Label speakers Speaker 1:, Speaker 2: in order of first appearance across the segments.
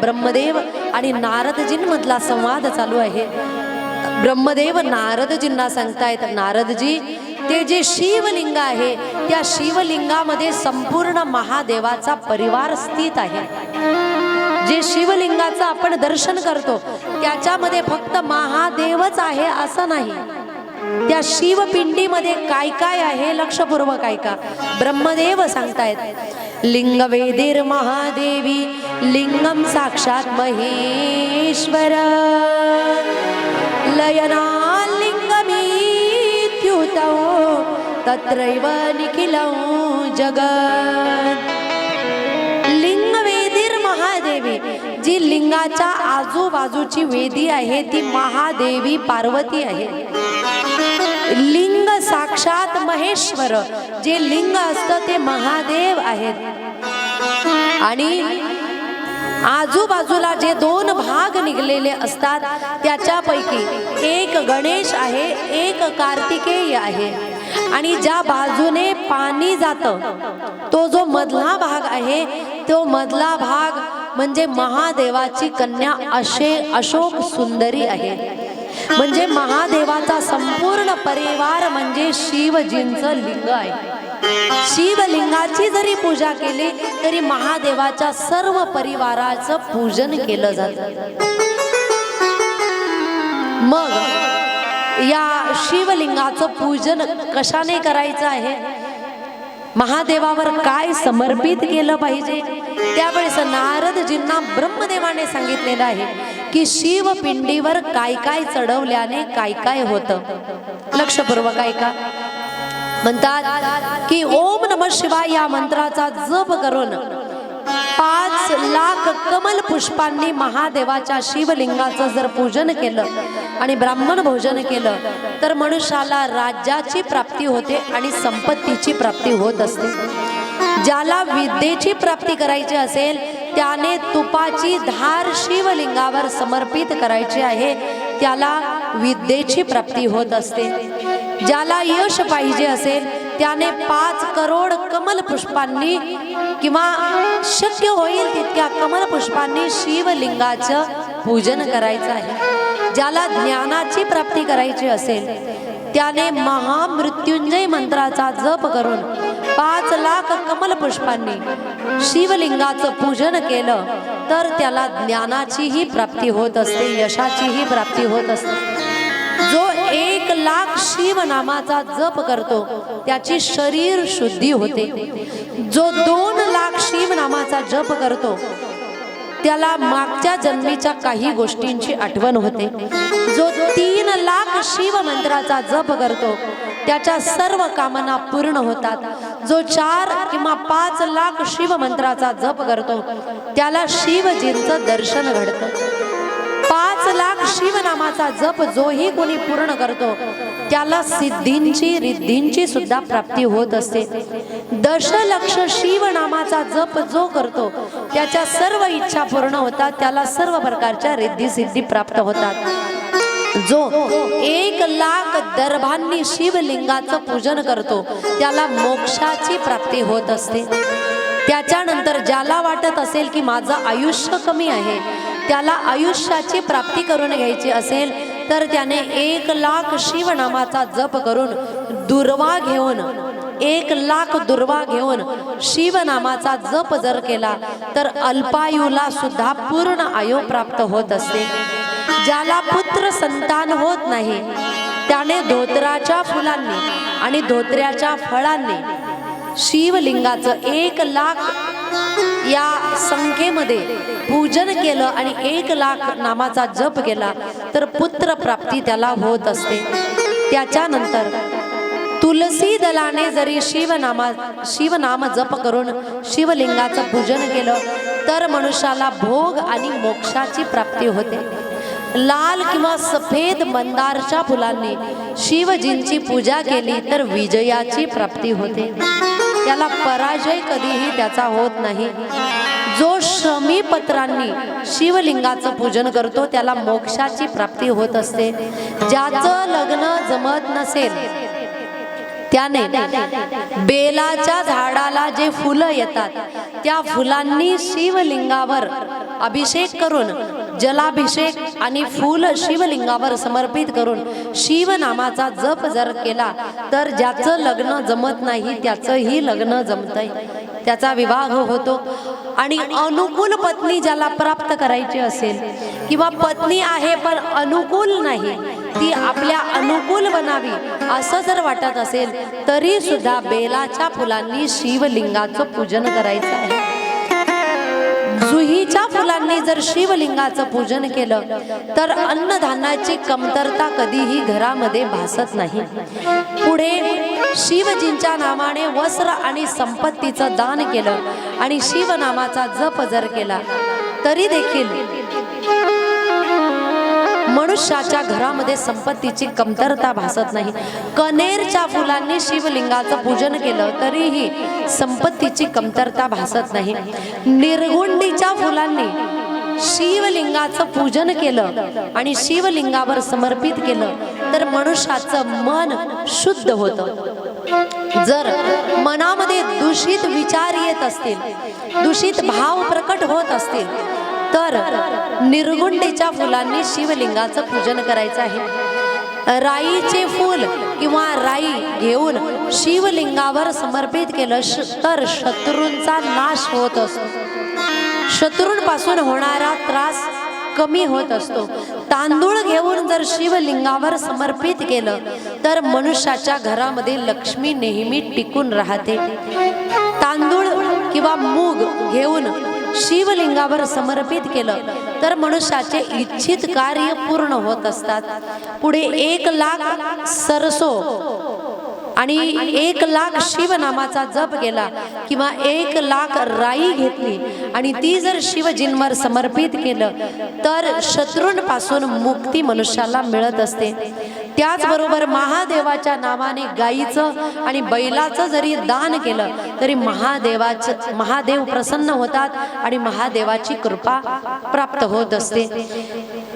Speaker 1: ब्रह्मदेव आणि नारदजींमधला संवाद चालू आहे. ब्रह्मदेव नारदजींना सांगतायत नारदजी ते जे शिवलिंग आहे त्या शिवलिंगामध्ये संपूर्ण महादेवाचा परिवार स्थित आहे. जे शिवलिंगाचं आपण दर्शन करतो त्याच्यामध्ये फक्त महादेवच आहे असं नाही. त्या शिवपिंडीमध्ये काय काय आहे लक्षपूर्वक ऐका. ब्रह्मदेव सांगतायत लिंग वेदिर महादेवी लिंगम साक्षात महेश्वर। लयना लिंगमीत्युतौ तत्रैव निखिलौ जगत्। लिंगवेदीर महादेवी जी लिंगाच्या आजूबाजूची वेदी आहे ती महादेवी पार्वती आहे। लिंग साक्षात महेश्वर. जे लिंग असतं ते महादेव आहेत. आणि आजूबाजूला जे दोन भाग निघलेले असतात त्याच्यापैकी एक गणेश आहे एक कार्तिकेय आहे. आणि ज्या बाजूने पाणी जातं तो जो मधला भाग आहे तो मधला भाग म्हणजे महादेवाची कन्या अशे अशोक सुंदरी आहे. म्हणजे महादेवाचा संपूर्ण परिवार म्हणजे शिवजींचं लिंग आहे. शिवलिंगाची जरी पूजा केली तरी महादेवाच्या सर्व परिवाराचं पूजन केलं जात. मग या शिवलिंगाचं पूजन कशाने करायचं आहे? महादेवावर काय समर्पित केलं पाहिजे? त्यावेळेस नारदजींना ब्रह्मदेवाने सांगितलेलं आहे की शिवपिंडीवर काय काय चढवल्याने काय काय होतं? लक्षपूर्वक ऐका. म्हणतात की ओम नम शिवाय या मंत्राचा जप करून पाच लाख कमल पुष्पांनी महादेवाच्या शिवलिंगाचं जर पूजन केलं आणि ब्राह्मण भोजन केलं तर मनुष्याला राज्याची प्राप्ती होते आणि संपत्तीची प्राप्ती होत असते. ज्याला विद्येची प्राप्ती करायची असेल त्याने तुपाची धार शिवलिंगावर समर्पित करायची आहे. त्याला विद्येची प्राप्ती होत असते. ज्याला यश पाहिजे असेल त्याने पाच करोड कमल पुष्पांनी किंवा शक्य होईल तितक्या कमल पुष्पांनी शिवलिंगाचं पूजन करायचं आहे. ज्याला ज्ञानाची प्राप्ती करायची असेल त्याने महामृत्युंजय मंत्राचा जप करून पाच लाख कमल पुष्पांनी शिवलिंगाचं पूजन केलं तर त्याला ज्ञानाचीही प्राप्ती होत असते यशाचीही प्राप्ती होत असते. जो एक लाख शिव नामाचा जप करतो त्याची शरीर शुद्धी होते. जो दोन लाख शिव नामाचा जप करतो त्याला मागच्या जन्मीच्या काही गोष्टींची आठवण होते. जो तीन लाख शिव मंत्राचा जप करतो त्याच्या सर्व कामना पूर्ण होतात. जो चार किंवा पाच लाख शिव मंत्राचा जप करतो त्याला शिवजींचं दर्शन घडतं. पाच लाख शिवनामाचा जप जोही कोणी पूर्ण करतो त्याला सिद्धींची रिद्धींची सुद्धा प्राप्ती होत असते. दशलक्ष शिवनामाचा जप जो करतो त्याच्या सर्व इच्छा पूर्ण होतात त्याला सर्व प्रकारच्या रिद्धी सिद्धी प्राप्त होतात. जो एक लाख दर्भांनी शिवलिंगाचं पूजन करतो त्याला मोक्षाची प्राप्ती होत असते. त्याच्यानंतर ज्याला वाटत असेल की माझं आयुष्य कमी आहे त्याला आयुष्याची प्राप्ती करून घ्यायची असेल तर त्याने एक लाख शिवनामाचा जप करून दुर्वा घेऊन एक लाख दुर्वा घेऊन शिवनामाचा जप जर केला तर अल्पायुला सुद्धा पूर्ण आयु प्राप्त होत असते. ज्याला पुत्र संतान होत नाही त्याने धोत्राच्या फुलांनी आणि धोत्र्याच्या फळांनी शिवलिंगाचं एक लाख या संख्येमध्ये पूजन केलं आणि एक लाख नामाचा जप केला तर पुत्र प्राप्ती त्याला होत असते. त्याच्यानंतर तुलसी दलाने जरी शिवनामा शिवनाम जप करून शिवलिंगाचं पूजन केलं तर मनुष्याला भोग आणि मोक्षाची प्राप्ती होते. लाल किंवा सफेद मंदारच्या फुलांनी शिवजींची पूजा केली तर विजयाची प्राप्ती होते. त्याला पराजय कधीही त्याचा होत नाही. जो श्रमी पत्रांनी शिवलिंगाचं पूजन करतो त्याला मोक्षाची प्राप्ती होत असते. ज्याचं लग्न जमत नसेल त्याने बेलाच्या झाडाला जे फुलं येतात त्या फुलांनी शिवलिंगावर अभिषेक करून जलाभिषेक आणि फूल शिवलिंगावर समर्पित करून शिवनामाचा जप जर केला तर ज्याचं लग्न जमत नाही त्याचंही लग्न जमतंय. त्याचा विवाह होतो. आणि अनुकूल पत्नी ज्याला प्राप्त करायची असेल किंवा पत्नी आहे पण अनुकूल नाही ती आपल्या अनुकूल बनावी असं जर वाटत असेल तरी सुद्धा बेलाच्या फुलांनी शिवलिंगाचं पूजन करायचं आहे. जुहीच्या फुलांनी जर शिवलिंगाचं पूजन केलं तर अन्नधान्याची कमतरता कधीही घरामध्ये भासत नाही. पुढे शिवजींच्या नावाने वस्त्र आणि संपत्तीचं दान केलं आणि शिवनामाचा जप जर केला तरी देखील मनुष्याच्या घरामध्ये संपत्तीची कमतरता भासत नाही. कनेरच्या फुलांनी शिवलिंगाचं पूजन केलं तरीही संपत्तीची कमतरता भासत नाही. निर्गुंडीच्या फुलांनी शिवलिंगाचं पूजन केलं आणि शिवलिंगावर समर्पित केलं तर मनुष्याचं मन शुद्ध होतं. जर मनामध्ये दूषित विचार येत असतील दूषित भाव प्रकट होत असतील तर निर्गुंडीच्या फुलांनी शिवलिंगाचं पूजन करायचं आहे. राईचे फूल किंवा राई घेऊन शिवलिंगावर समर्पित केलं श- तर शत्रूंचा नाश होत असतो. शत्रूंपासून होणारा त्रास कमी होत असतो. तांदूळ घेऊन जर शिवलिंगावर समर्पित केलं तर मनुष्याच्या घरामध्ये लक्ष्मी नेहमी टिकून राहते. तांदूळ किंवा मूग घेऊन शिवलिंगावर समर्पित केलं तर मनुष्याचे इच्छित कार्य पूर्ण होत असतात. पुढे एक लाख सरसो आणि एक लाख शिवनामाचा जप केला किंवा एक लाख राई घेतली आणि ती जर शिवजींवर समर्पित केलं तर शत्रूंपासून मुक्ती मनुष्याला मिळत असते. त्याचबरोबर महादेवाच्या नावाने गाईचं आणि बैलाचं जरी दान केलं तरी महादेवाचं महादेव प्रसन्न होतात आणि महादेवाची कृपा प्राप्त होत असते.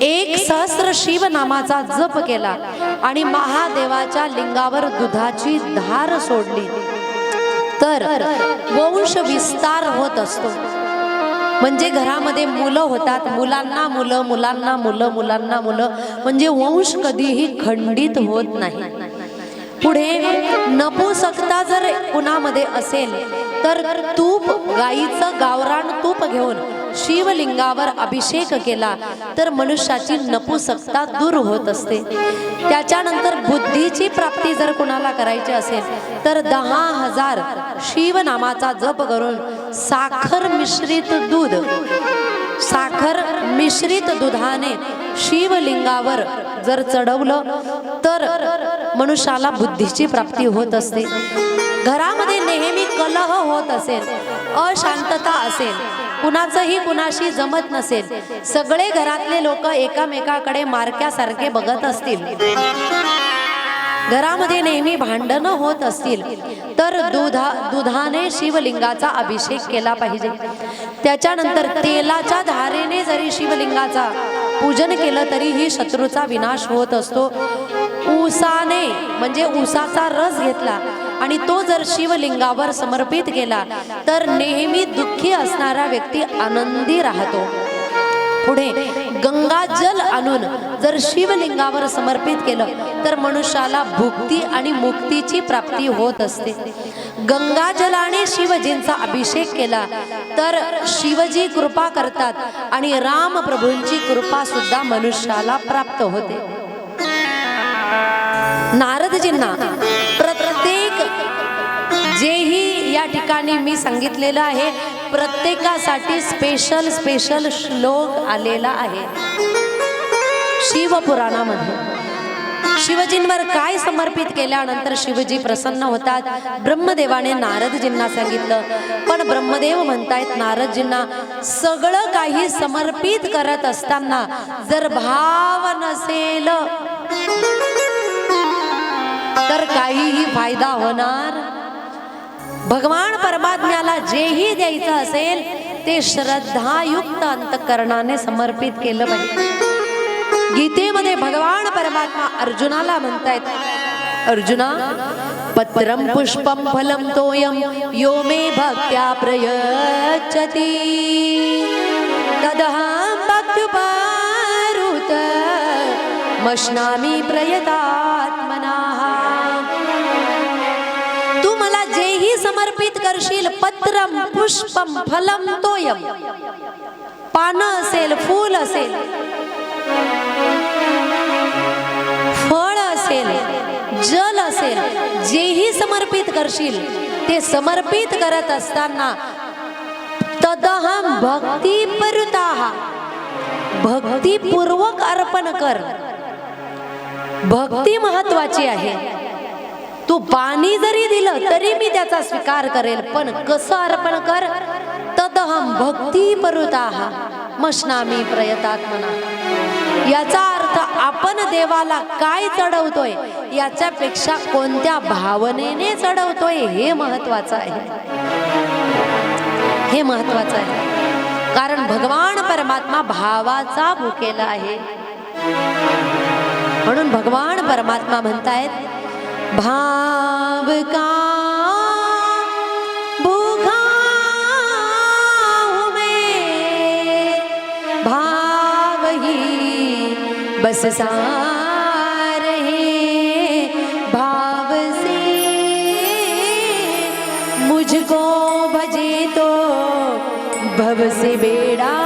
Speaker 1: एक सहस्र शिवनामाचा जप केला आणि महादेवाच्या लिंगावर दुधाची धार सोडली. तर वंश विस्तार होत असतो. म्हणजे घरामध्ये मुलं होतात मुलांना मुलं मुलांना मुलं मुलांना मुलं. म्हणजे वंश कधीही खंडित होत नाही. पुढे नपुसकता जर कुणामध्ये असेल तर तूप गाईचं गावरान तूप घेऊन शिवलिंगावर अभिषेक केला तर मनुष्याची नपुसकता दूर होत असते. त्याच्यानंतर बुद्धीची प्राप्ती जर कुणाला करायची असेल तर दहा हजार शिवनामाचा जप करून साखर मिश्रित दूध. साखर मिश्रित दुधाने शिवलिंगावर जर चढवलं तर मनुष्याला बुद्धीची प्राप्ती होत असते. घरामध्ये नेहमी कलह होत असेल अशांतता असेल कुणाचंही कुणाशी जमत नसेल सगळे घरातले लोक एकामेकाकडे मारक्यासारखे बघत असतील. घरामध्ये नेहमी भांडणं होत असतील तर दुधा दुधाने शिवलिंगाचा अभिषेक केला पाहिजे. त्याच्यानंतर तेलाच्या धारेने जरी शिवलिंगाचा पूजन केलं तरीही शत्रूचा विनाश होत असतो. ऊसाने म्हणजे ऊसाचा रस घेतला आणि तो जर शिवलिंगावर समर्पित केला तर नेहमी दुःखी असणारा व्यक्ती आनंदी राहतो. पुढे गंगाजल आणून जर शिवलिंगावर समर्पित केलं तर मनुष्याला भुक्ती आणि मुक्तीची प्राप्ती होत असते. गंगाजलाने शिवजींचा अभिषेक केला तर शिवजी कृपा करतात आणि राम प्रभूंची कृपा सुद्धा मनुष्याला प्राप्त होते. नारदजींना प्रत्येक जेही या ठिकाणी मी सांगितलेलं आहे प्रत्येकासाठी स्पेशल स्पेशल श्लोक आलेला आहे. शिवपुराणामध्ये. शिवजींवर काय समर्पित केल्यानंतर शिवजी प्रसन्न होतात. ब्रह्मदेवाने नारदजींना सांगितलं. पण ब्रह्मदेव म्हणतायत नारदजींना सगळं काही समर्पित करत असताना जर भाव नसेल तर काहीही फायदा होणार. भगवान परमात्म्याला जेही द्यायचं असेल ते श्रद्धायुक्त अंतकरणाने समर्पित केलं पाहिजे. गीतेमध्ये भगवान परमात्मा अर्जुनाला म्हणतायत अर्जुना पत्रं पुष्पं फलं तोयं यो मे भक्त्या प्रयच्छति। तदहं भक्त्युपारुत मश्नामी प्रयतात्मनाः। तू मला जेही समर्पित करशील पत्रम पुष्पम फलम तोयम पानं असेल फूल असेल जल असेल जेही समर्पित करशील ते समर्पित करत असताना तदहम भक्ती भक्तीपूर्वक अर्पण कर. भक्ती महत्वाची आहे. तू पाणी जरी दिलं तरी मी त्याचा स्वीकार करेल पण कसं अर्पण कर? तदहम भक्ती परुताहा मशनामी प्रयतात्मना. याचा अर्थ आपण देवाला काय चढवतोय? याच्यापेक्षा कोणत्या भावनेने चढवतोय? हे महत्वाचं आहे. हे महत्वाचं आहे. कारण भगवान परमात्मा भावाचा भुकेला आहे. म्हणून भगवान परमात्मा म्हणतायत भाव का बस सारे भाव से। मुझको भजे तो भव से बेड़ा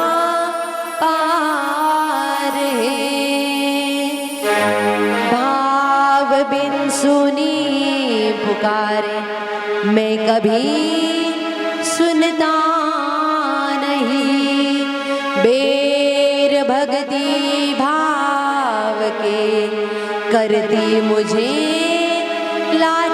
Speaker 1: पार है। भाव बिन सुनी पुकारे मैं कभी सुनता करती मुझे। ला